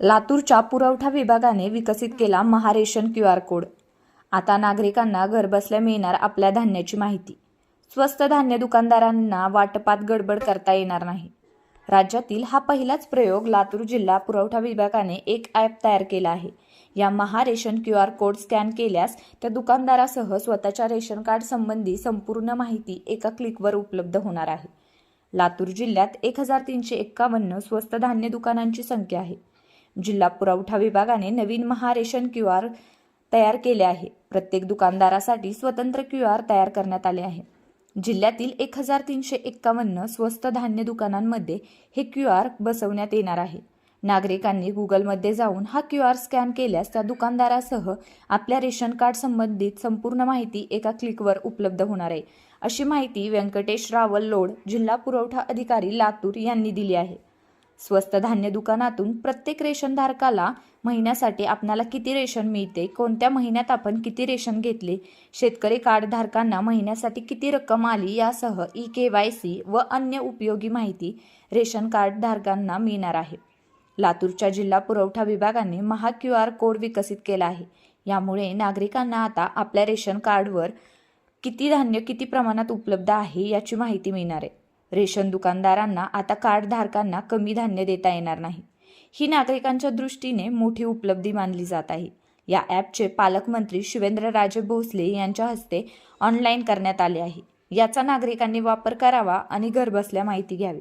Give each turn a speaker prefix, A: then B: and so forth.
A: लातूरच्या पुरवठा विभागाने विकसित केला महारेशन क्यू आर कोड. आता नागरिकांना घरबसल्या मिळणार आपल्या धान्याची माहिती. स्वस्त धान्य दुकानदारांना वाटपात गडबड करता येणार नाही. राज्यातील हा पहिलाच प्रयोग लातूर जिल्हा पुरवठा विभागाने एक ॲप तयार केला आहे. या महारेशन क्यू आर कोड स्कॅन केल्यास त्या दुकानदारासह स्वतःच्या रेशन कार्ड संबंधी संपूर्ण माहिती एका क्लिकवर उपलब्ध होणार आहे. लातूर जिल्ह्यात एक हजार तीनशे एक्कावन्न स्वस्त धान्य दुकानांची संख्या आहे. जिल्हा पुरवठा विभागाने नवीन महारेशन क्यू आर तयार केले आहे. प्रत्येक दुकानदारासाठी स्वतंत्र क्यू आर तयार करण्यात आले आहे. जिल्ह्यातील एक हजार तीनशे एक्कावन्न स्वस्त धान्य दुकानांमध्ये हे क्यू आर बसवण्यात येणार आहे. नागरिकांनी गुगलमध्ये जाऊन हा क्यू आर स्कॅन केल्यास त्या दुकानदारासह आपल्या रेशन कार्ड संबंधित संपूर्ण माहिती एका क्लिकवर उपलब्ध होणार आहे. अशी माहिती व्यंकटेश रावल लोड जिल्हा पुरवठा अधिकारी लातूर यांनी दिली आहे. स्वस्त धान्य दुकानातून प्रत्येक रेशनधारकाला महिन्यासाठी आपणाला किती रेशन मिळते कोणत्या महिन्यात आपण किती रेशन घेतले शेतकरी कार्डधारकांना महिन्यासाठी किती रक्कम आली यासह ई के वाय सी व अन्य उपयोगी माहिती रेशन कार्डधारकांना मिळणार आहे. लातूरच्या जिल्हा पुरवठा विभागाने महा क्यू आर कोड विकसित केला आहे. यामुळे नागरिकांना आता आपल्या रेशन कार्डवर किती धान्य किती प्रमाणात उपलब्ध आहे याची माहिती मिळणार आहे. रेशन दुकानदारांना आता कार्डधारकांना कमी धान्य देता येणार नाही. ही नागरिकांच्या दृष्टीने मोठी उपलब्धी मानली जात आहे. या ॲपचे पालकमंत्री शिवेंद्रराजे भोसले यांच्या हस्ते ऑनलाईन करण्यात आले आहे. याचा नागरिकांनी वापर करावा आणि घरबसल्या माहिती घ्यावी.